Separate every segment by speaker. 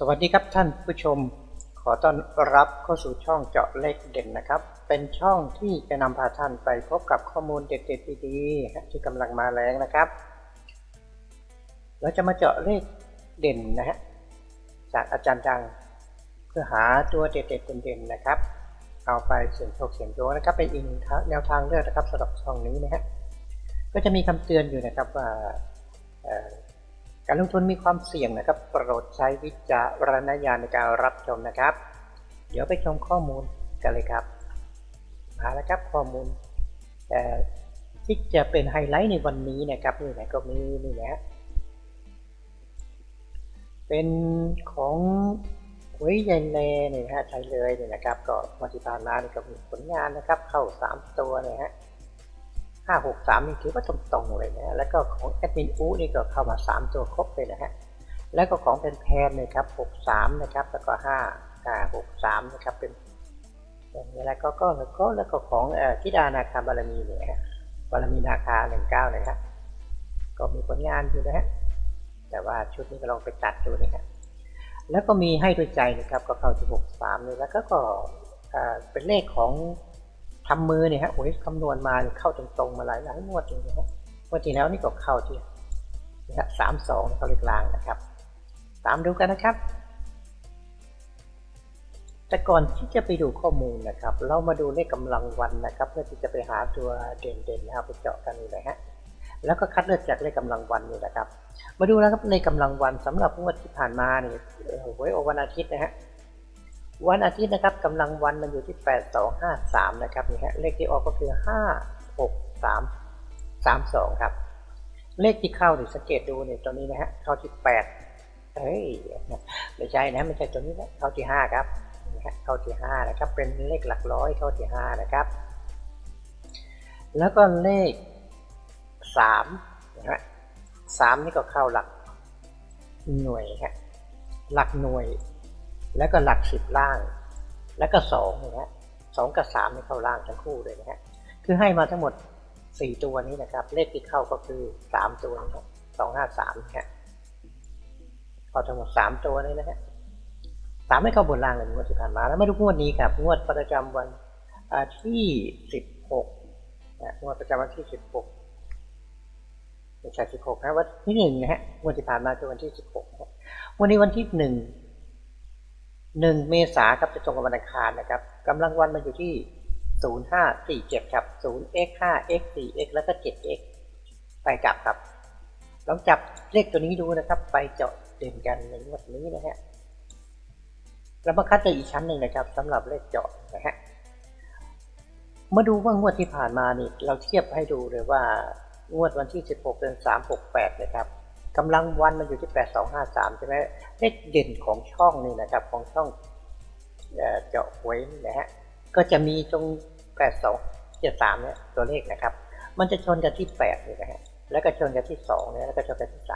Speaker 1: สวัสดีครับท่านผู้ชม ขอต้อนรับเข้าสู่ช่องเจาะเลขเด่นนะครับ เป็นช่องที่จะนำพาท่านไปพบกับข้อมูลเด็ดๆดีๆที่กำลังมาแรงนะครับ เราจะมาเจาะเลขเด่นนะฮะจากอาจารย์ดังเพื่อหาตัวเด็ดๆเด่นๆนะครับ เอาไปเสี่ยงโชคเสี่ยงโยนะครับ เป็นอีกหนึ่งแนวทางเลือกนะครับสำหรับช่องนี้นะฮะก็จะมีคำเตือนอยู่นะครับว่า การลงทุนมีความเสี่ยงนะครับโปรดใช้วิจารณญาณในการรับชมนะครับ เดี๋ยวไปชมข้อมูลกันเลยครับมาแล้วครับข้อมูลแต่ที่จะเป็นไฮไลท์ในวันนี้นะครับนี่นะก็มีนี่นะฮะเป็นของหวยใหญ่แลเนี่ยนะฮะใช้เลยเนี่ยนะครับ ก็มาที่ผ่านมานี่ยก็มีผลงานนะครับ เข้า 3 ตัวเนี่ยฮะ ห้าหกสามนี่ถือว่าตรงๆเลยนะแล้วก็ของแอดมินอูนี่ก็เข้ามาสามตัวครบเลยนะฮะแล้วก็ของเป็นแพนนะครับหกสามนะครับแล้วก็ห้าหกสามนะครับเป็นอย่างนี้แล้วก็ก็แล้วก็แล้วก็ของทิดานาคาบารมีเนี่ยฮะบารมีนาคาหนึ่งเก้านะครับก็มีผลงานอยู่นะฮะแต่ว่าชุดนี้ก็ลองไปตัดดูนะฮะแล้วก็มีให้ด้วยใจนะครับก็เข้าที่หกสามเลยแล้วก็ก็เป็นเลขของ ทำมือเนี่ยฮะโอ้ยคำนวณมาเข้าตรงๆมาหลายหลายงวดเลยนะฮะงวดที่แล้วนี่ก็เข้าที่นะฮะสามสองเขาเลขกลางนะครับ ตามดูกันนะครับ แต่ก่อนที่จะไปดูข้อมูลนะครับ เรามาดูเลขกำลังวันนะครับ เพื่อที่จะไปหาตัวเด่นๆนะครับไปเจาะกันนี่นะฮะแล้วก็คัดเลือกจากเลขกำลังวันนี่นะครับ มาดูนะครับในกำลังวันสำหรับงวดที่ผ่านมาเนี่ยเอ่อหวยออกวันอาทิตย์นะฮะ วันอาทิตย์นะครับกำลังวันมันอยู่ที่ 8253 นะครับนี่ฮะเลขที่ออกก็คือ 56332 ครับ เลขที่เข้าเนี่ยสังเกตดูเนี่ยตัวนี้นะฮะเข้าที่ 8 เฮ้ยไม่ใช่นะไม่ใช่ตัวนี้นะเข้าที่ 5 ครับนี่ฮะเข้าที่ 5 นะครับ เป็นเลขหลักร้อยเข้าที่ 5 นะครับ แล้วก็เลข3นะฮะ3นี่ก็เข้าหลักหน่วยฮะหลักหน่วย แล้วก็หลักสิบล่าง แล้วก็สองนะฮะสองกับสามนี่เข้าล่างทั้งคู่เลยนะฮะคือให้มาทั้งหมดสี่ตัวนี้นะครับ เลขที่เข้าก็คือสามตัวนะฮะสองห้าสามนะฮะเข้าทั้งหมดสามตัวนี้นะฮะสามไม่เข้าบนล่างเลยงวดที่ผ่านมาแล้วไม่รู้งวดนี้ครับงวดประจำวันอาที่สิบหกนะงวดประจำวันที่สิบหกไม่ใช่สิบหกนะวันที่หนึ่งนะฮะงวดที่ผ่านมาคือวันที่สิบหกวันนี้วันที่หนึ่ง หนึ่งเมษาครับจะตรงกับวันอังคารนะครับกำลังวันมันอยู่ที่ศูนย์ห้าสี่เจ็ดครับศูนย์ x ห้า x สี่ x แล้วก็เจ็ด x ไปกลับครับลองจับเลขตัวนี้ดูนะครับ ไปเจาะเด่นกันในงวดนี้นะฮะแล้วมาคัดเจออีกชั้นหนึ่งนะครับสำหรับเลขเจาะนะฮะมาดูว่างวดที่ผ่านมานี่เราเทียบให้ดูเลยว่างวดวันที่ 16เดือน3 6 8 นะครับ กำลังวันมันอยู่ที่ 8253 ใช่ไหมเลขเด่นของช่องนี่นะครับ ของช่องเจาะหวยนะฮะก็จะมีตรง 82 73 เนี่ยตัวเลขนะครับ มันจะชนกันที่ 8 นี่นะฮะแล้วก็ชนกันที่ 2 เนี่ยแล้วก็ชนกันที่ 3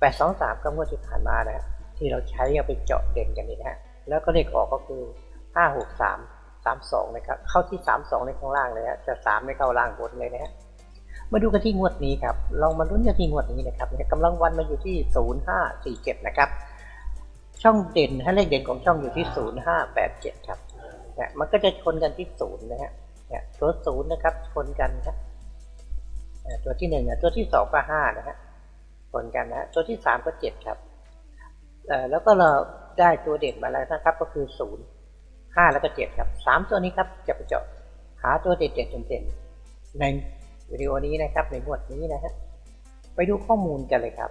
Speaker 1: 823 ก็งวดที่ผ่านมานะฮะที่เราใช้เอาไปเจาะเด่นกันนี่นะฮะแล้วก็เลขออกก็คือ 563 32 นะครับ เข้าที่ 32 ในข้างล่างเลยฮะจะ 3 ไม่เข้าล่างบนเลยนะฮะ มาดูกันที่งวดนี้ครับ ลองมาลุ้นกันที่งวดนี้นะครับกำลังวันมาอยู่ที่ 0547 นะครับ ช่องเด่นถ้เลขเด่นของช่องอยู่ที่ 0587 ครับเนี่ยมันก็จะชนกันที่ศูนะฮะเนี่ยตัวศูนะครับ ชนกันครับตัวที่หนึ่งอะตัวที่สองก็ห้านะฮะ ชนกันนะตัวที่สามก็เจ็ดครับแล้วก็เราได้ตัวเด่นมาแล้วนะครับ ก็คือศูนย์ห้าแล้วก็เจ็ดครับสามตัวนี้ครับจะไปเจาะหาตัวเด่นเด่นเด่นๆใน วิดีโอนี้นะครับในบทนี้นะฮะไปดูข้อมูลกันเลยครับ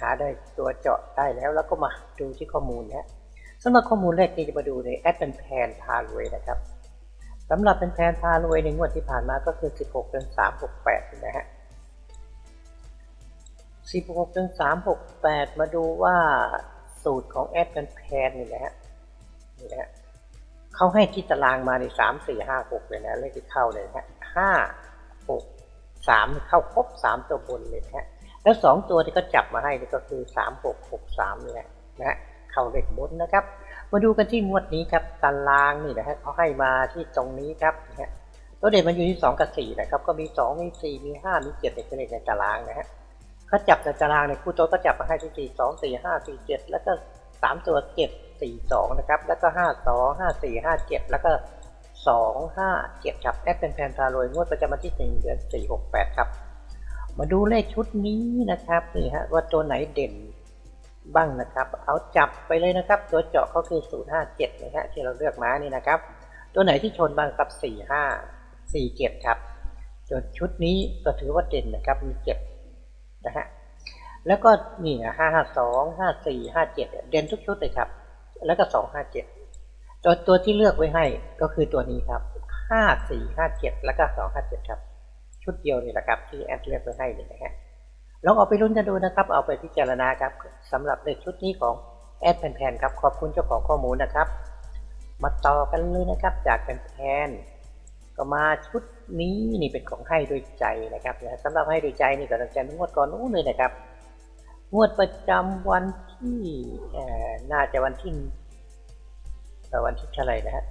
Speaker 1: หาได้ตัวเจาะได้แล้วแล้วก็มาดูที่ข้อมูลนะสำหรับข้อมูลแรกนี้จะมาดูในแอดเป็นแพนพารวยนะครับสำหรับเป็นแพนพารวยในงวดที่ผ่านมาก็คือ 16เดือน3 6 8นะฮะ16เดือน3 6 8 มาดูว่าสูตรของแอดเป็นแพนนี่นะฮะนี่นะฮะเขาให้ที่ตารางมาใน 3 4 5 6 เลยนะเลขที่เข้าเลยนะฮะ5 หกสามเข้าครบสามตัวบนเลยฮะแล้วสองตัวที่เขาจับมาให้นี่ก็คือสามหกหกสามนี่แหละนะเข้าเลขบนนะครับ มาดูกันที่งวดนี้ครับตารางนี่นะฮะเขาให้มาที่ตรงนี้ครับนะฮะตัวเด่นมันอยู่ที่สองกับสี่นะครับ ก็มีสองมีสี่มีห้ามีเจ็ดในเลขในตารางนะฮะเขาจับในตารางในคู่โต๊ะก็จับมาให้ที่สี่สองสี่ห้าสี่เจ็ดแล้วก็สามตัวเจ็ดสี่สองนะครับ แล้วก็ห้าสองห้าสี่ห้าเจ็ดแล้วก็ สองห้าเจ็ดครับแอดเป็นแฟนพารวยงวดประจำวันที่หนึ่งเดือนสี่หกแปดครับ มาดูเลขชุดนี้นะครับนี่ฮะว่าตัวไหนเด่นบ้างนะครับ เอาจับไปเลยนะครับ ตัวเจาะก็คือ057นะฮะที่เราเลือกมานี่นะครับ ตัวไหนที่ชนบ้างครับ45 47ครับส่วนชุดนี้ก็ถือว่าเด่นนะครับมี7นะฮะแล้วก็นี่นะ552 54 57เจ็ดเด่นทุกชุดเลยครับ แล้วก็257 ตัวตัวที่เลือกไว้ให้ก็คือตัวนี้ครับ5457แล้วก็257ครับ ชุดเดียวนี่แหละครับที่แอดเลือกไว้ให้นี่นะฮะลองเอาไปลุ้นกันดูนะครับ เอาไปพิจารณาครับสำหรับเลขชุดนี้ของแอดแพนๆครับ ขอบคุณเจ้าของข้อมูลนะครับ มาต่อกันเลยนะครับ จากแพนๆก็มาชุดนี้นี่เป็นของให้ด้วยใจนะครับสำหรับให้ด้วยใจนี่ก็ตั้งแต่งวดก่อนนู้นเลยนะครับงวดประจำวันที่น่าจะวันที่ วันที่เท่าไหร่นะฮะ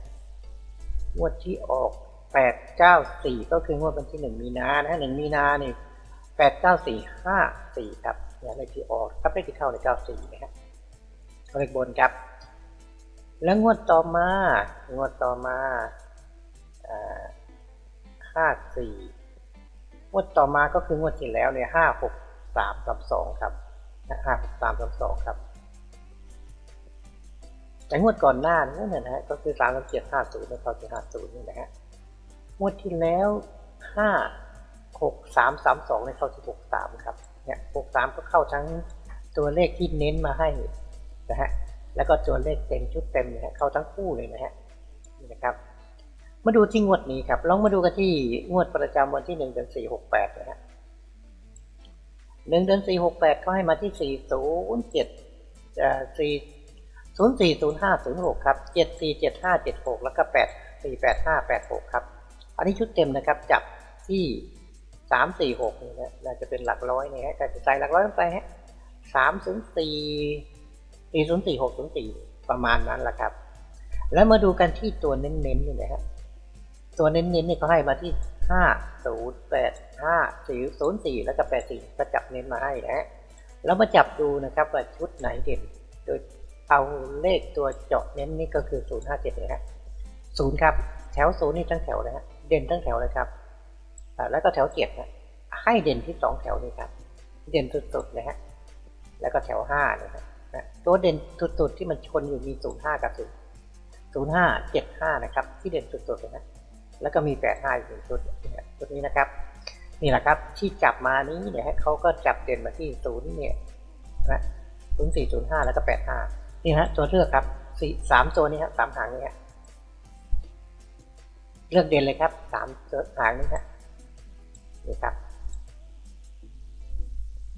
Speaker 1: งวดที่ออกแปดเก้าสี่ก็คืองวดวันที่หนึ่งมีนานะฮะหนึ่งมีนาเนี่ยแปดเก้าสี่ห้าสี่ครับเนี่ยเลขที่ออกครับเลขที่เข้าในเก้าสี่นะฮะเลขบนครับ แล้วงวดต่อมางวดต่อมาห้าสี่งวดต่อมาก็คืองวดที่แล้วเนี่ยห้าหกสามกับสองครับห้าหกสามกับสองครับ แต่งวดก่อนหน้านั่นนะฮะก็คือสามกับเจ็ดห้าศูนย์แล้วก็ที่ห้าศูนย์นี่นะฮะงวดที่แล้วห้าหกสามสามสองในเข้าที่หกสามครับเนี่ยหกสามก็เข้าทั้งตัวเลขที่เน้นมาให้นะฮะแล้วก็ตัวเลขเต็มชุดเต็มเนี่ยเข้าทั้งคู่เลยนะฮะนี่นะครับ มาดูที่งวดนี้ครับลองมาดูกันที่งวดประจำวันที่หนึ่งเดือนสี่หกแปดนะฮะหนึ่งเดือนสี่หกแปดเขาให้มาที่สี่ศูนย์เจ็ดสี่ ศูนย์สี่ศูนย์ห้าศูนย์หกครับเจ็ดสี่เจ็ดห้าเจ็ดหกแล้วก็แปดสี่แปดห้าแปดหกครับ อันนี้ชุดเต็มนะครับ จับที่สามสี่หกนี่นะน่าจะเป็นหลักร้อยนี่ฮะก็จะใส่หลักร้อยลงไปฮะสามศูนย์สี่ศูนย์สี่หกศูนย์สี่ประมาณนั้นแหละครับ แล้วมาดูกันที่ตัวเน้นๆนี่นะฮะ ตัวเน้นๆนี่เขาให้มาที่ห้าศูนย์แปดห้าสี่ศูนย์สี่แล้วก็แปดสี่ก็จับเน้นมาให้นะฮะแล้วมาจับดูนะครับว่าชุดไหนเด่น โดย เอาเลขตัวเจาะเน้นนี่ก็คือศูนย์ห้าเจ็ดนะฮะศูนย์ครับแถวศูนย์นี่ทั้งแถวนะฮะเด่นทั้งแถวเลยครับแล้วก็แถวเจ็ดนะให้เด่นที่สองแถวนี่ครับ เด่นสุดๆนะฮะแล้วก็แถวห้านะฮะตัวเด่นสุดๆที่มันชนอยู่มีศูนย์ห้ากับศูนย์ศูนย์ห้าเจ็ดห้านะครับ ที่เด่นสุดๆเลยนะแล้วก็มีแปดห้าอีกหนึ่งชุดชุดนี้นะครับนี่แหละครับที่จับมานี้เนี่ยเขาก็จับเด่นมาที่ศูนย์เนี่ยนะศูนย์สี่ศูนย์ห้าแล้วก็แปดห้า นี่ฮะตัวเลือกครับสี่สามตัวนี้ครับสามหางนี้ฮะเลือกเด่นเลยครับสามตัวหางนี้ฮะนี่ครับ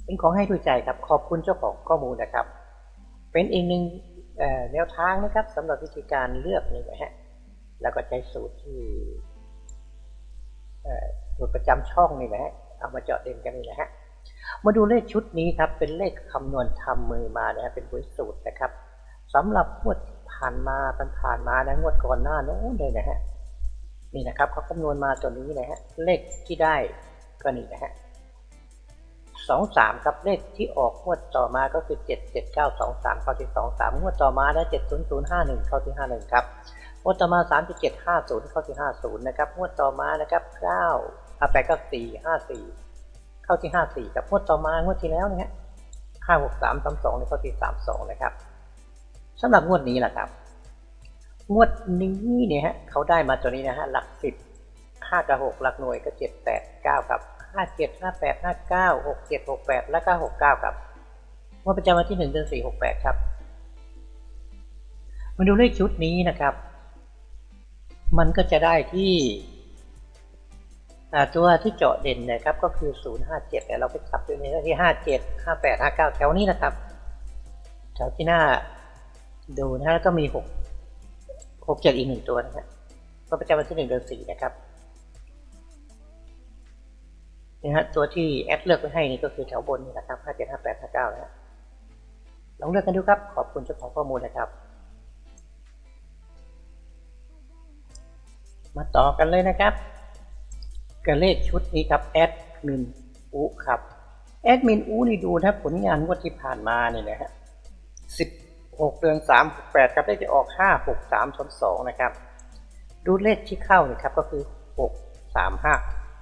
Speaker 1: เป็นของให้ด้วยใจครับ ขอบคุณเจ้าของข้อมูลนะครับ เป็นอีกหนึ่งแนวทางนะครับสำหรับวิธีการเลือกนี่นะฮะแล้วก็ใช้สูตรที่สูตรประจำช่องนี่นะฮะเอามาเจาะเด่นกันนี่นะฮะมาดูเลขชุดนี้ครับ เป็นเลขคำนวณทำมือมานะฮะเป็นบริสูตรนะครับ สำหรับงวดผ่านมาผ่านมานะงวดก่อนหน้าโน้นเลยนะฮะนี่นะครับเขาคำนวณมาตัวนี้นะฮะเลขที่ได้ก็นี่นะฮะสองสามครับเลขที่ออกงวดต่อมาก็คือเจ็ดเจ็ดเก้าสองสามเข้าที่สองสามงวดต่อมาแล้เจ็ดศูนย์ศูนย์ห้าหนึ่งเข้าที่ห้าหนึ่งครับงวดต่อมาสามเจ็ดห้าศูนย์เข้าที่ห้าศูนย์นะครับงวดต่อมานะครับเก้าอาแปดก็สี่ห้าสี่เข้าที่ห้าสี่ครับงวดต่อมางวดที่แล้วเนี่ยห้าหกสามสามสองเข้าที่สามสองนะครับ สำหรับงวดนี้แหละครับ งวดนี้เนี่ยฮะเขาได้มาตัวนี้นะฮะหลักสิบห้ากับหกหลักหน่วยก็เจ็ดแปดเก้าครับห้าเจ็ดห้าแปดห้าเก้าหกเจ็ดหกแปดแล้วก็หกเก้าครับงวดประจำวันที่หนึ่งเดือนสี่หกแปดครับมาดูเลขชุดนี้นะครับ มันก็จะได้ที่ตัวที่เจาะเด่นนะครับก็คือศูนย์ห้าเจ็ดเราไปขับตัวนี้ที่ห้าเจ็ดห้าแปดห้าเก้าแถวนี้นะครับ แถวที่หน้า ดูนะฮะแล้วก็มีหกหกเจ็ดอีกหนึ่งตัวนะฮะก็ประจำวันที่หนึ่งเดือนสี่นะครับนี่ฮะตัวที่แอดเลือกไว้ให้นี่ก็คือแถวบนนี่นะครับห้าเจ็ดห้าแปดห้าเก้านะฮะลองเลือกกันดูครับ ขอบคุณเจ้าของข้อมูลนะครับ มาต่อกันเลยนะครับกับเลขชุดนี้ครับแอดมินอูครับแอดมินอูนี่ดูนะผลงานงวดที่ผ่านมาเนี่ยนะฮะสิบ หกเดือนสามแปดครับเลขที่ออกห้าหกสามสองสองนะครับดูเลขที่เข้านะครับก็คือหกสามห้า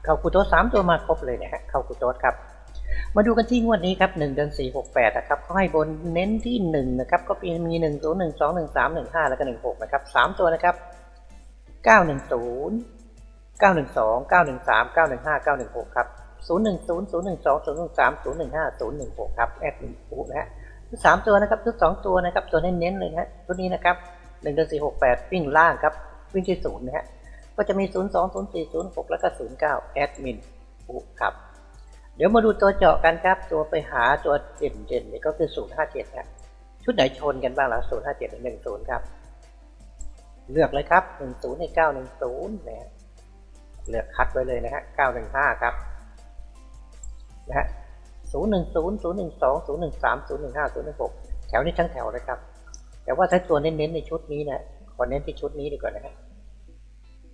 Speaker 1: เข้ากุโตสามตัวมาครบเลยนะฮะเข้ากุโตครับ มาดูกันที่งวดนี้ครับหนึ่งเดือนสี่หกแปดนะครับเขาให้บนเน้นที่หนึ่งนะครับก็มีหนึ่งศูนย์หนึ่งสองหนึ่งสามหนึ่งห้าแล้วก็หนึ่งหกนะครับสามตัวนะครับเก้าหนึ่งศูนย์เก้าหนึ่งสองเก้าหนึ่งสามเก้าหนึ่งห้าเก้าหนึ่งหกครับศูนย์หนึ่งศูนย์ศูนย์หนึ่งสองศูนย์หนึ่งสามศูนย์หนึ่งห้าศูนย์หนึ่งหกครับ แอดมินปุ๊นะฮะ ชุดสามตัวนะครับชุดสองตัวนะครับ ตัวเน้นๆเลยนะฮะชุดนี้นะครับหนึ่งเดือนสี่หกแปดวิ่งล่างครับ วิ่งที่ศูนย์นะฮะก็จะมีศูนย์สองศูนย์สี่ศูนย์หกแล้วก็ศูนย์เก้าแอดมินปุ๊ครับ เดี๋ยวมาดูตัวเจาะกันครับตัวไปหาตัวเด่นเนๆนี่ก็คือ057ครับชุดไหนชนกันบ้างล่ะ057หรือ10ครับ เลือกเลยครับ10ใน910นะฮะเลือกคัดไว้เลยนะฮะ915ครับนะฮะ 010 012 013 015 016แถวนี้ทั้งแถวเลยครับ แต่ว่าถ้าตัวเน้นๆในชุดนี้นะขอเน้นที่ชุดนี้ดีกว่านะฮะ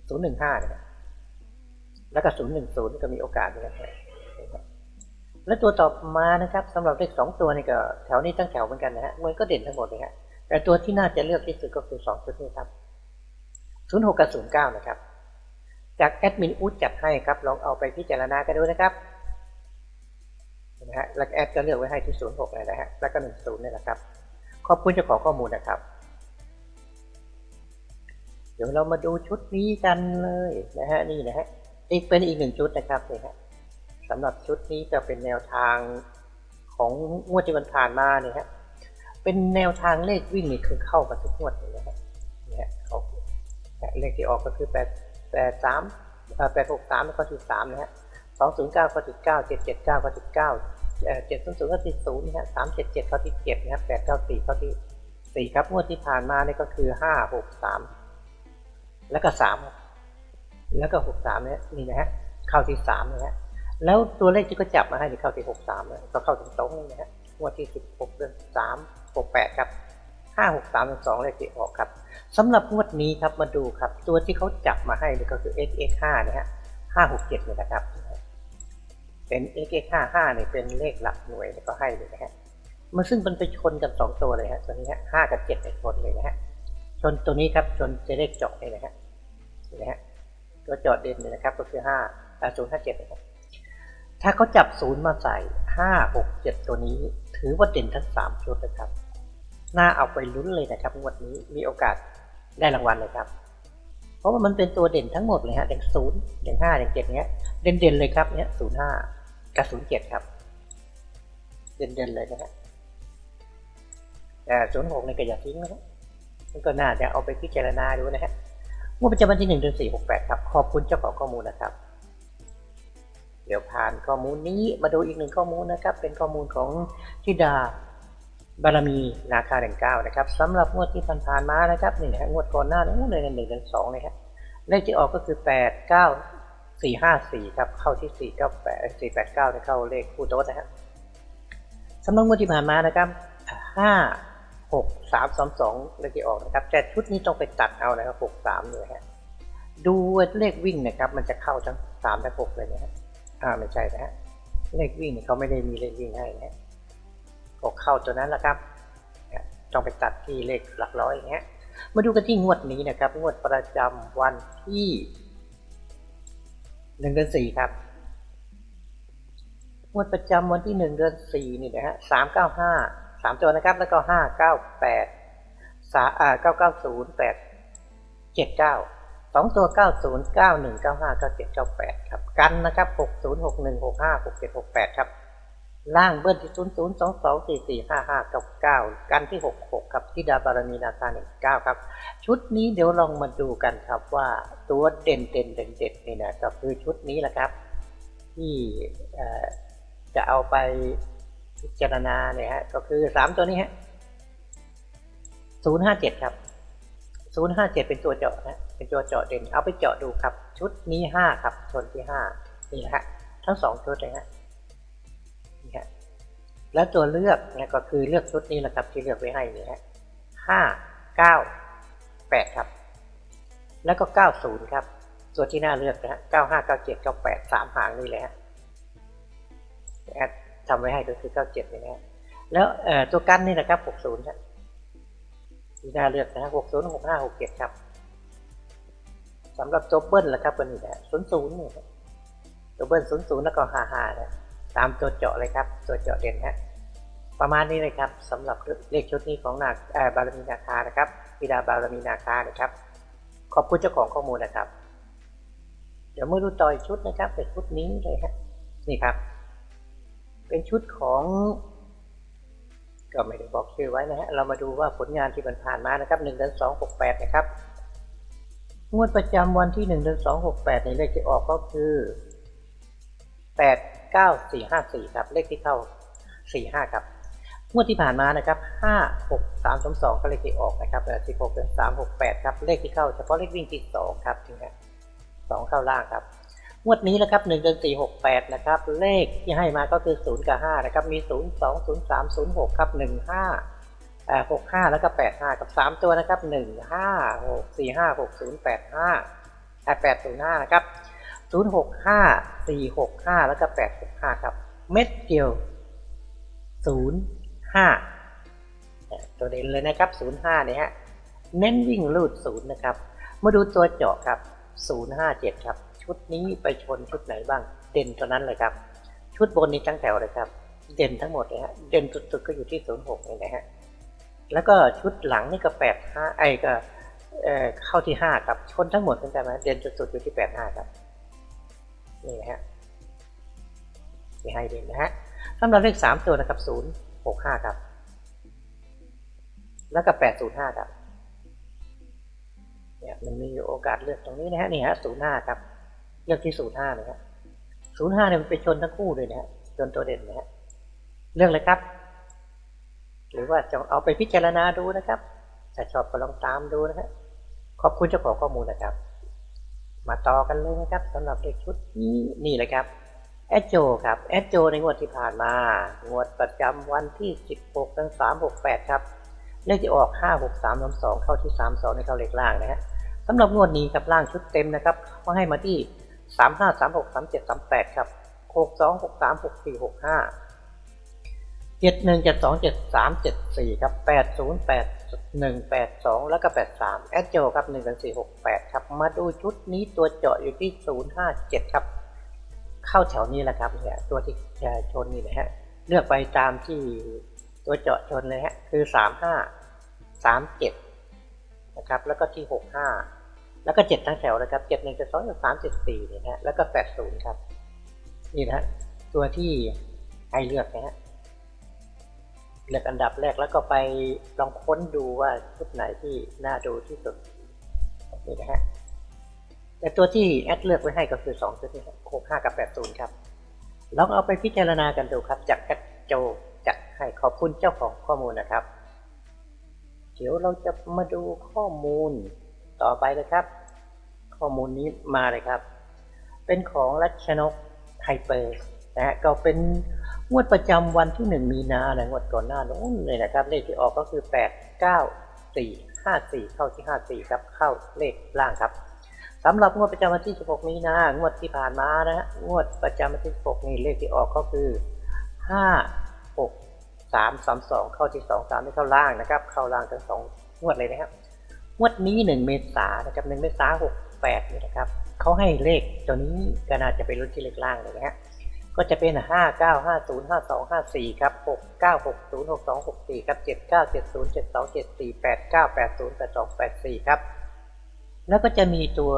Speaker 1: 015นะฮะแล้วก็010ก็มีโอกาสด้วยนะครับและตัวต่อมานะครับสำหรับเลขสองตัวนี่ก็แถวนี้ทั้งแถวเหมือนกันนะฮะมันก็เด่นทั้งหมดเลยฮะแต่ตัวที่น่าจะเลือกที่สุดก็คือสองชุดนี้ครับศูนย์หกกับศูนย์เก้านะครับ จากแอดมินอูดจัดให้ครับลองเอาไปพิจารณากันดูนะครับ นะฮะ แล้วแอดก็เลือกไว้ให้ที่ศูนย์หกเลยนะฮะ แล้วก็หนึ่งศูนย์นี่แหละครับ ขอบคุณเจ้าของข้อมูลนะครับ เดี๋ยวเรามาดูชุดนี้กันเลยนะฮะ นี่นะฮะอีกเป็นอีกหนึ่งชุดนะครับนี่ฮะสำหรับชุดนี้จะเป็นแนวทางของงวดที่มันผ่านมาเนี่ยฮะ เป็นแนวทางเลขวิ่งนี่คือเข้ามาทุกงวดเลยนะฮะเนี่ยเขาเลขที่ออกก็คือแปดแปดสามแปดหกสามแล้วก็สิบสามนะฮะสองศูนย์เก้าก็สิบเก้าเจ็ดเจ็ดเก้าก็สิบเก้า เจ็ดศูนย์ศูนย์ก็สิบศูนย์นะฮะสามเจ็ดเจ็ดก็ที่เจ็ดนะครับแปดเก้าสี่ก็ที่สี่ครับงวดที่ผ่านมาเนี่ยก็คือห้าหกสามแล้วก็สามแล้วก็หกสามเนี่ยนี่นะฮะเข้าที่สามนะฮะแล้วตัวเลขที่ก็จับมาให้นี่เข้าที่หกสามเลยก็เข้าถึงตรงนี่นะฮะงวดที่สิบหกเดือนสามหกแปดครับห้าหกสามสองเลขที่ออกครับสำหรับงวดนี้ครับมาดูครับ ตัวที่เขาจับมาให้เนี่ยก็คือ x x ห้านะฮะห้าหกเจ็ดเนี่ยนะครับ เป็น x x ห้าห้าเนี่ยเป็นเลขหลักหน่วยก็ให้เลยนะฮะมันซึ่งมันไปชนกันสองตัวเลยฮะตัวนี้ฮะห้ากับเจ็ดชนเลยนะฮะชนตัวนี้ครับชนจะเลขจาะเลยนะฮะนี่นะฮะตัวจาะเด่นเลยนะครับก็คือห้าศูนย์ห้าเจ็ดนะครับถ้าเขาจับศูนย์มาใส่ห้าหกเจ็ดตัวนี้ ถือว่าเด่นทั้งสามชุดนะครับน่าเอาไปลุ้นเลยนะครับงวดนี้มีโอกาสได้รางวัลเลยครับ เพราะว่ามันเป็นตัวเด่นทั้งหมดเลยฮะอย่างศูนย์อย่างห้าอย่างเจ็ดเนี้ยเด่นๆเลยครับเนี้ยศูนย์ห้า กับศูนย์เจ็ดครับ เด่นๆเลยนะฮะแต่ศูนย์หกเนี่ยก็อย่าทิ้งนะครับมันก็น่าจะเอาไปพิจารณาดูนะฮะงวดประจำวันที่หนึ่งเดือนสี่หกแปดครับ ขอบคุณเจ้าของข้อมูลนะครับ เดี๋ยวผ่านข้อมูลนี้มาดูอีกหนึ่งข้อมูลนะครับ เป็นข้อมูลของทิดาบารมีนาคาแห่งเก้านะครับสำหรับงวดที่ผ่านๆมานะครับนี่นะฮะงวดก่อนหน้านี้เลยหนึ่งเดือนสองเลยครับเลขที่ออกก็คือแปดเก้า สี่ห้าสี่ครับ เข้าที่สี่เก้าแปดสี่แปดเก้าเข้าเลขคู่โต๊ดนะฮะสำหรับงวดที่ผ่านมานะครับห้าหกสามสองสองเลขที่ออกนะครับ แต่ชุดนี้ต้องไปตัดเอานะครับหกสามเลยฮะดูเลขวิ่งนะครับ มันจะเข้าทั้งสามและหกเลยนะฮะอ่าไม่ใช่นะฮะเลขวิ่งเขาไม่ได้มีเลขวิ่งให้นะก็เข้าตัวนั้นแหละครับต้องไปตัดที่เลขหลักร้อยอย่างเงี้ยมาดูกันที่งวดนี้นะครับ งวดประจำวันที่ หนึ่งเดือนสี่ครับงวดประจำวันที่หนึ่งเดือนสี่นี่นะฮะสามเก้าห้าสามตัวนะครับ แล้วก็ห้าเก้าแปดสาอ่าเก้าเก้าศูนย์แปดเจ็ดเก้าสองตัวเก้าศูนย์เก้าหนึ่งเก้าห้าเก้าเจ็ดเก้าแปดครับ กันนะครับหกศูนย์หกหนึ่งหกห้าหกเจ็ดหกแปดครับ ล่างเบิ้ลที่ศูนย์ศูนย์สองสองสี่สี่ห้าห้าเก้าเก้ากันที่หกหกครับที่ดาบารมีนาคาหนึ่งเก้าครับ ชุดนี้เดี๋ยวลองมาดูกันครับว่าตัวเด่นเด่นเด่นเด่นนี่นะก็คือชุดนี้แหละครับ ที่จะเอาไปพิจารณาเนี่ยฮะก็คือสามตัวนี้ฮะศูนย์ห้าเจ็ดครับศูนย์ห้าเจ็ดเป็นตัวเจาะนะเป็นตัวเจาะเด่นเอาไปเจาะดูครับ ชุดนี้ห้าครับชนที่ห้านี่ฮะทั้งสองชุดเลยฮะ แล้วตัวเลือกเนี่ยก็คือเลือกชุดนี้แหละครับที่เลือกไว้ให้นี่ฮะห้าเก้าแปดครับ แล้วก็เก้าศูนย์ครับตัวที่น่าเลือกนะฮะเก้าห้าเก้าเจ็ดเก้าแปดสามหางนี่เลยฮะแอดทำไว้ให้ก็คือเก้าเจ็ดนี่นะฮะแล้วเอ่อตัวกันนี่นะครับหกศูนย์ฮะที่น่าเลือกนะหกศูนย์หกห้าหกเจ็ดครับสำหรับตัวเบิ้ลละครับวันนี้นะศูนย์ศูนย์เนี่ยครับตัวเบิ้ลศูนย์ศูนย์แล้วก็ห้าห้าเนะ ตามตัวเจาะเลยครับ ตัวเจาะเด่นฮะประมาณนี้เลยครับสำหรับเลขชุดนี้ของนาเอ่อบารมีนาคานะครับพิดาบารมีนาคานะครับ ขอบคุณเจ้าของข้อมูลนะครับ เดี๋ยวมาดูต่อยชุดนะครับเป็นชุดนี้เลยฮะนี่ครับ เป็นชุดของ ก็ไม่ได้บอกชื่อไว้นะฮะเรามาดูว่าผลงานที่มันผ่านมานะครับหนึ่งเดือนสองหกแปดนะครับงวดประจำวันที่หนึ่งเดือนสองหกแปดในเลขที่ออกก็คือแปด เก้าสี่ห้าสี่ครับ เลขที่เข้าสี่ห้าครับงวดที่ผ่านมานะครับห้าหกสามสองสองก็เลขที่ออกนะครับสิบหกเดือนสามหกแปดครับเลขที่เข้าเฉพาะเลขวิ่งที่สองครับถึงฮะสองเข้าล่างครับงวดนี้นะครับหนึ่งเดือนสี่หกแปดนะครับ เลขที่ให้มาก็คือศูนย์กับห้านะครับมีศูนย์สองศูนย์สามศูนย์หกครับหนึ่งห้าหกห้าแล้วก็แปดห้ากับสามตัวนะครับหนึ่งห้าหกสี่ห้าหกศูนย์แปดห้าแปดศูนย์ห้านะครับ ศูนย์หกห้าสี่หกห้าแล้วก็แปดหกห้าครับ เม็ดเดียวศูนย์ห้าตัวเด่นเลยนะครับศูนย์ห้าเนี่ยฮะ เน้นวิ่งลูดศูนย์นะครับ มาดูตัวเจาะครับศูนย์ห้าเจ็ดครับ ชุดนี้ไปชนชุดไหนบ้าง เด่นตัวนั้นเลยครับ ชุดบนนี้ทั้งแถวเลยครับ เด่นทั้งหมดเลยฮะ เด่นสุดๆก็อยู่ที่ศูนย์หกนี่นะฮะ แล้วก็ชุดหลังนี่ก็แปดห้าไอ้ก็เข้าที่ห้าครับ ชนทั้งหมดเป็นไงไหมเด่นสุดๆอยู่ที่แปดห้าครับ นี่นะฮะที่ให้เด่นนะฮะสำหรับเลขสามตัวนะครับศูนย์หกห้าครับ แล้วก็แปดศูนย์ห้าครับเนี่ยมันมีโอกาสเลือกตรงนี้นะฮะนี่ฮะศูนย์ห้าครับ เลือกที่ศูนย์ห้านะฮะศูนย์ห้าเนี่ยมันไปชนทั้งคู่เลยนะฮะจนตัวเด่นนะฮะเลือกเลยครับ หรือว่าจะเอาไปพิจารณาดูนะครับ ถ้าชอบก็ลองตามดูนะฮะขอบคุณเจ้าของข้อมูลนะครับ มาต่อกันเลยนะครับสำหรับเลขชุดนี้นี่เลยครับแอดโจครับแอดโจในงวดที่ผ่านมา งวดประจำวันที่ 16ตั้ง368 ครับ เลขที่ออก 5 6 3 3 2 เข้าที่ 3 2 ในเข้าเลขล่างนะฮะสำหรับงวดนี้ครับล่างชุดเต็มนะครับเขาให้มาที่ 3 5 3 6 3 7 3 8 ครับ 6 2 6 3 6 4 6 5 7 1 7 2 7 3 7 4 ครับ 8 0 8 1 8 2แปดสองแล้วก็8 3แอดโจครับ1 4 6 8ครับ มาดูชุดนี้ตัวเจาะอยู่ที่0 5 7ครับ เข้าแถวนี้แหละครับเนี่ยตัวที่จะชนนี่นะฮะเลือกไปตามที่ตัวเจาะชนเลยฮะคือสามห้าสามเจ็ดนะครับ แล้วก็ที่หกห้าแล้วก็เจ็ดทั้งแถวนะครับเจ็ดหนึ่งเจ็ดสองเจ็ดสามเจ็ดสี่เนี่ยนะฮะแล้วก็แปดศูนย์ครับ นี่นะฮะตัวที่ให้เลือกนะฮะ เลือกอันดับแรกแล้วก็ไปลองค้นดูว่าชุดไหนที่น่าดูที่สุดนี่นะฮะแต่ตัวที่แอดเลือกไว้ให้ก็คือสองชุดนี้หกห้ากับแปดศูนย์ครับลองเอาไปพิจารณากันดูครับ จากแอดโจจัดให้ขอบคุณเจ้าของข้อมูลนะครับ เดี๋ยวเราจะมาดูข้อมูลต่อไปเลยครับ ข้อมูลนี้มาเลยครับ เป็นของรัชนกไฮเปอร์นะฮะก็เป็น งวดประจำวันที่หนึ่งมีนานงวดก่อนหน้านู้นเลยนะครับเลขที่ออกก็คือแปดเก้าสี่ห้าสี่เข้าที่ห้าสี่ครับเข้าเลขล่างครับสำหรับงวดประจำวันที่ 16 มีนางวดที่ผ่านมานะฮะงวดประจำวันที่ 16 นี่เลขที่ออกก็คือ 5 6 3 3 2 เข้าที่ 2 3 ที่เข้าล่างนะครับ เข้าล่างทั้งสองงวดเลยนะครับ งวดนี้ 1 เมษายนนะครับ1เมษายน68นี่นะครับเขาให้เลขตัวนี้ก็น่าจะเป็นรุ่นที่เลขล่างเลยนะฮะ ก็จะเป็น 5 9 5 0 5 2 5 4 ครับ 6 9 6 0 6 2 6 4 ครับ 7 9 7 0 7 2 7 4 8 9 8 0 8 2 8 4 ครับ แล้วก็จะมีตัว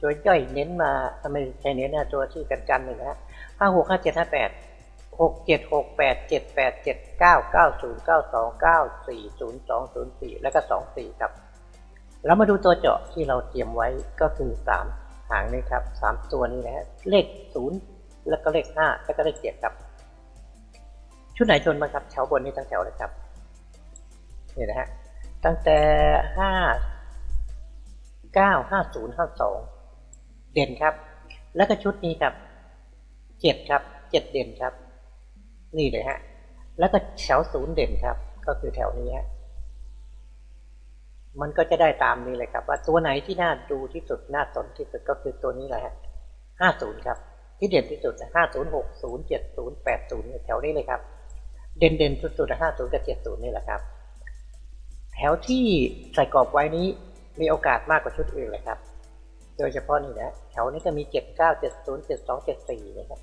Speaker 1: ตัวย่อยเน้นมาทำไมใช้เน้นนะตัวที่กันกันหนึ่งนะห้าหกห้าเจ็ดห้าแปดหกเจ็ดหกแปดเจ็ดแปดเจ็ดเก้าเก้าศูนย์เก้าสองเก้าสี่ศูนย์สองศูนย์สี่แล้วก็สองสี่ครับ แล้วมาดูตัวเจาะที่เราเตรียมไว้ก็คือสาม หางนี้ครับสามตัวนี้นะฮะเลขศูนย์แล้วก็เลขห้าแล้วก็เลขเจ็ดครับ ชุดไหนชนบ้างครับแถวบนนี้ทั้งแถวเลยครับนี่นะฮะตั้งแต่ห้าเก้าห้าศูนย์ห้าสองเด่นครับ แล้วก็ชุดนี้ครับเจ็ดครับเจ็ดเด่นครับ นี่เลยฮะแล้วก็แถวศูนย์เด่นครับ ก็คือแถวนี้ฮะ มันก็จะได้ตามนี้เลยครับ ว่าตัวไหนที่น่าดูที่สุดน่าสนที่สุดก็คือตัวนี้แหละห้าศูนย์ครับ ที่เด่นที่สุดห้าศูนย์หกศูนย์เจ็ดศูนย์แปดศูนย์แถวนี้เลยครับ เด่นเด่นสุดๆห้าศูนย์กับเจ็ดศูนย์นี่แหละครับ แถวที่ใส่กรอบไว้นี้มีโอกาสมากกว่าชุดอื่นเลยครับ โดยเฉพาะนี่นะแถวนี้จะมี79 70 72 74นย์เจ็ดสองเจ็ดสี่นะครับ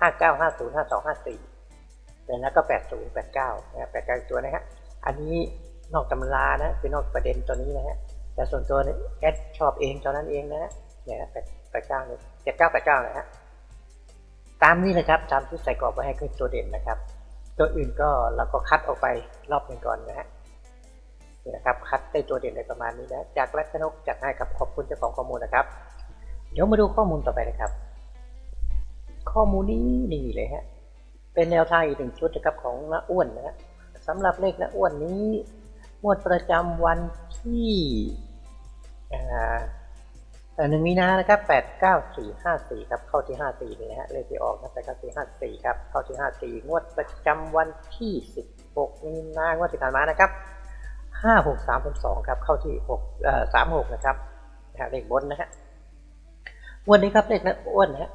Speaker 1: 59 50 52 54แล้วก็80 89นย์แปดเก้านะ89ตัวนะฮะ อันนี้ นอกตำรานะคือนอกประเด็นตัวนี้นะฮะแต่ส่วนตัวแอดชอบเองตอนนั้นเองนะฮะเนี่ยแปดแปดเก้าเนี่ยเจ็ดเก้าแปดเก้านะฮะตามนี้เลยครับตามที่ใส่กรอบไว้ให้คือตัวเด่นนะครับ ตัวอื่นก็เราก็คัดออกไปรอบหนึ่งก่อนนะฮะนี่นะครับคัดได้ตัวเด่นในประมาณนี้นะจากรัชนกจัดให้กับขอบคุณเจ้าของข้อมูลนะครับ เดี๋ยวมาดูข้อมูลต่อไปนะครับ ข้อมูลนี้นี่เลยฮะเป็นแนวทางอีกหนึ่งชุดนะครับของน้าอ้วนนะฮะสำหรับเลขน้าอ้วนนี้ งวดประจำวันที่อ่หนึ่งมีนานะครับแปดเก้าสี่ห้าสี่ครับ เข้าที่ห้าสี่นี่ฮะ เลขที่ออกนะแปดเก้าสี่ห้าสี่ครับ เข้าที่ห้าสี่งวดประจำวันที่สิบหกมีนางวดที่ผ่านมานะครับห้าหกสามสองครับ เข้าที่หกสามหกนะครับนะฮะเลขบนนะฮะวันนี้ครับเลขน้าอ้วนนะฮะ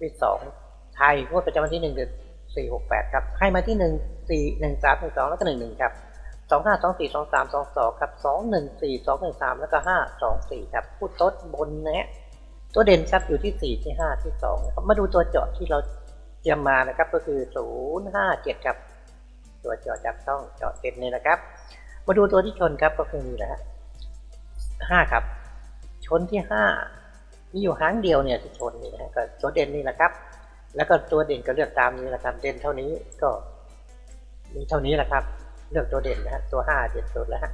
Speaker 1: ที่สองไทยงวดประจำวันที่หนึ่งเดือนสี่หกแปดครับ ให้มาที่หนึ่งสี่หนึ่งสามหนึ่งสองแล้วก็หนึ่งหนึ่งครับ สองห้าสองสี่สองสามสองสองครับสองหนึ่งสี่สองหนึ่งสามแล้วก็ห้าสองสี่ครับพูดต๊ดบนนะตัวเด่นครับอยู่ที่สี่ที่ห้าที่สองครับมาดูตัวเจาะที่เราเตรียมานะครับก็คือศูนย์ห้าเจ็ดครับ ตัวเจาะจากช่องเจาะเด่นนี่นะครับ มาดูตัวที่ชนครับก็คือนี่นะฮะห้าครับ ชนที่ห้ามีอยู่หางเดียวเนี่ยที่ชนนี่นะฮะก็ตัวเด่นนี่แหละครับ แล้วก็ตัวเด่นก็เลือกตามนี้แหละครับ เด่นเท่านี้ก็มีเท่านี้แหละครับ เลือกตัวเด่นนะฮะตัวห้าเด่นสุดแล้วฮะ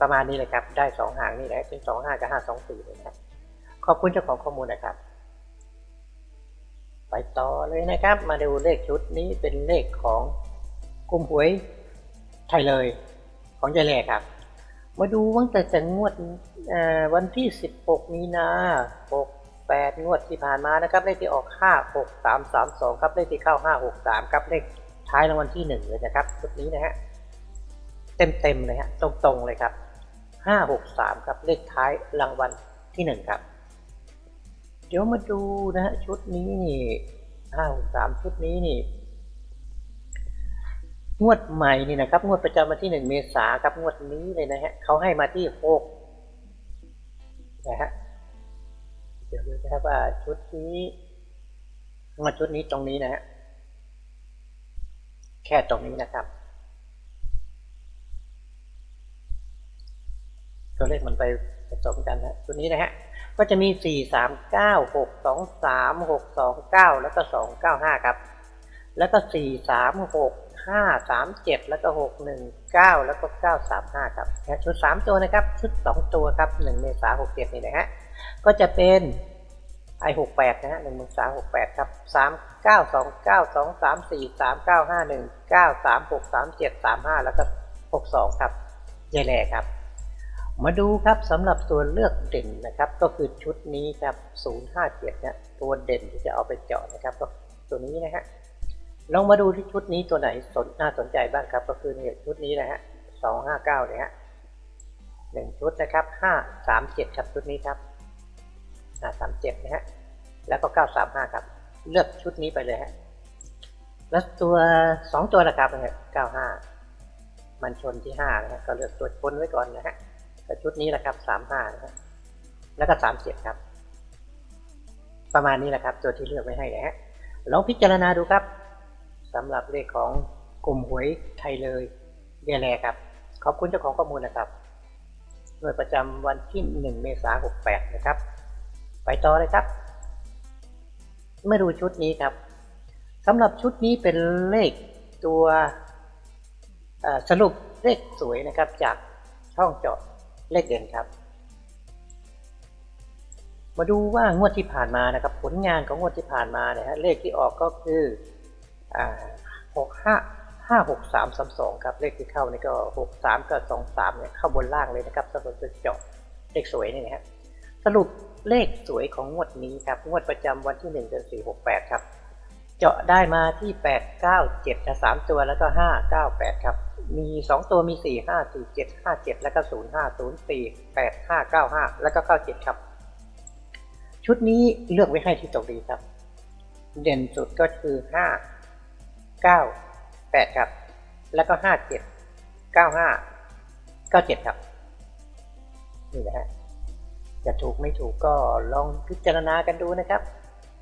Speaker 1: ประมาณนี้เลยครับ ได้สองหางนี่แหละเป็นสองห้ากับห้าสองสี่เลยนะขอบคุณเจ้าของข้อมูลนะครับ ไปต่อเลยนะครับ มาดูเลขชุดนี้เป็นเลขของกลุ่มหวยไทยเลย ของยายแหล่ครับ มาดูตั้งแต่แต่งวดวันที่ 16 มีนา68 งวดที่ผ่านมานะครับ เลขที่ออก 56332 ครับ เลขที่เข้า 563 ครับ เลข ท้ายรางวัลที่1เลยนะครับชุดนี้นะฮะเต็มๆเลยฮะตรงๆเลยครับ563ครับเลขท้ายรางวัลที่1ครับ เดี๋ยวมาดูนะฮะชุดนี้นี่563ชุดนี้นี่งวดใหม่นี่นะครับ งวดประจำวันที่หนึ่งเมษาครับงวดนี้เลยนะฮะเขาให้มาที่หกนะฮะเดี๋ยวดูนะครับว่าชุดนี้มาชุดนี้ตรงนี้นะฮะ แค่ตรงนี้นะครับ ตัวเลขมันไปผสมกันนะตัวนี้นะฮะ ก็จะมีสี่สามเก้าหกสองสามหกสองเก้าแล้วก็สองเก้าห้าครับ แล้วก็สี่สามหกห้าสามเจ็ดแล้วก็หกหนึ่งเก้าแล้วก็เก้าสามห้าครับแค่ชุดสามตัวนะครับ ชุดสองตัวครับหนึ่งเมษาหกเจ็ดนี่นะฮะ ก็จะเป็น ไอหกแปดนะฮะหนึ่งเมษาหกแปดครับสามเก้าสองเก้าสองสามสี่สามเก้าห้าหนึ่งเก้าสามหกสามเจ็ดสามห้าแล้วก็หกสองครับยายแหล่ครับ มาดูครับสำหรับตัวเลือกเด่นนะครับ ก็คือชุดนี้ครับ057เจ็ดเนี่ยตัวเด่นที่จะเอาไปเจาะนะครับ ก็ตัวนี้นะฮะลองมาดูที่ชุดนี้ตัวไหนสนน่าสนใจบ้างครับ ก็คือเนี่ยชุดนี้นะฮะ259เนี่ยฮะหนึ่งชุดนะครับ537ครับชุดนี้ครับ 537นะฮะ แล้วก็935ครับ เลือกชุดนี้ไปเลยฮะ แล้วตัวสองตัวนะครับเนี่ย95มันชนที่5นะฮะ ก็เลือกตัวชนไว้ก่อนนะฮะแต่ชุดนี้แหละครับสามห้านะฮะ แล้วก็สามเจ็ดครับ ประมาณนี้แหละครับ ตัวที่เลือกไว้ให้นะฮะ ลองพิจารณาดูครับสำหรับเลขของกลุ่มหวยไทยเลยเดียแลครับ ขอบคุณเจ้าของข้อมูลนะครับหน่วยประจำวันที่หนึ่งเมษายนหกแปดนะครับ ไปต่อเลยครับ มาดูชุดนี้ครับสำหรับชุดนี้เป็นเลขตัวสรุปเลขสวยนะครับจากช่องเจาะเลขเด่นครับ มาดูว่างวดที่ผ่านมานะครับ ผลงานของงวดที่ผ่านมาเนี่ยฮะเลขที่ออกก็คือหกห้าห้าหกสามสามสองครับเลขที่เข้านี่ก็หกสามกับสองสามเนี่ยเข้าบนล่างเลยนะครับสำหรับตัวเจาะเลขสวยนี่นะฮะสรุป เลขสวยของงวดนี้ครับงวดประจำวันที่หนึ่งเดือนสี่หกแปดครับ เจาะได้มาที่แปดเก้าเจ็ดสามตัวแล้วก็ห้าเก้าแปดครับ มีสองตัวมีสี่ห้าสี่เจ็ดห้าเจ็ดแล้วก็ศูนย์ห้าศูนย์สี่แปดห้าเก้าห้าแล้วก็เก้าเจ็ดครับ ชุดนี้เลือกไว้ให้ที่ตรงนี้ครับ เด่นสุดก็คือห้าเก้าแปดครับ แล้วก็ห้าเจ็ดเก้าห้าเก้าเจ็ดครับ นี่นะฮะ จะถูกไม่ถูกก็ลองพิจารณากันดูนะครับ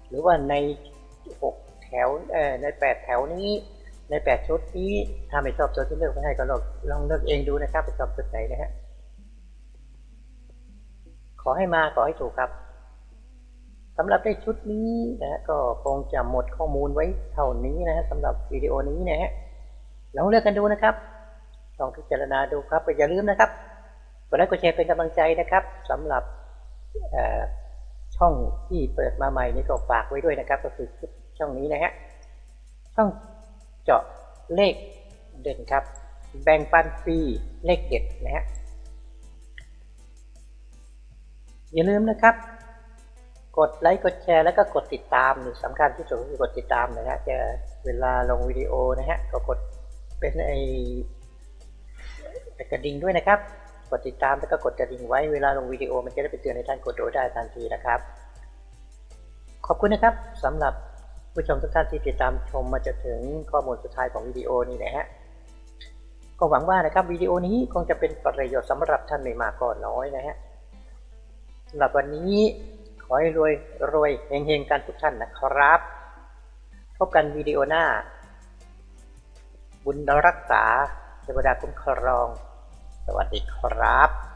Speaker 1: หรือว่าในหกแถวเอ่อในแปดแถวนี้ ในแปดชุดนี้ถ้าไม่ชอบตัวที่เลือกไม่ให้ก็ลองลองเลือกเองดูนะครับไปชอบชุดไหนนะฮะขอให้มาขอให้ถูกครับสำหรับในชุดนี้นะฮะก็คงจะหมดข้อมูลไว้เท่านี้นะฮะสำหรับวิดีโอนี้นะฮะลองเลือกกันดูนะครับลองพิจารณาดูครับอย่าลืมนะครับกดไลค์กดแชร์เป็นกำลังใจนะครับสำหรับ ช่องที่เปิดมาใหม่นี่ก็ฝากไว้ด้วยนะครับ ก็คือช่องนี้นะฮะช่องเจาะเลขเด่นครับ แบ่งปันฟรีเลขเด็ดนะฮะอย่าลืมนะครับ กดไลค์กดแชร์แล้วก็กดติดตามนี่สำคัญที่สุดคือกดติดตามนะฮะจะเวลาลงวิดีโอนะฮะก็กดเป็นไอกระดิ่งด้วยนะครับ กดติดตามแล้วก็กดกระดิ่งไว้เวลาลงวิดีโอมันจะได้ไปเตือนในท่านกดโดได้ทันทีนะครับ ขอบคุณนะครับสำหรับผู้ชมทุกท่านที่ติดตามชมมาจนถึงข้อมูลสุดท้ายของวิดีโอนี้นะฮะก็หวังว่านะครับวิดีโอนี้คงจะเป็นประโยชน์สำหรับท่านไม่มากก็น้อยนะฮะสำหรับวันนี้ขอให้รวยรวยเฮงๆกันทุกท่านนะครับ พบกันวิดีโอหน้า บุญรักษาเทวดาคุ้มครอง สวัสดีครับ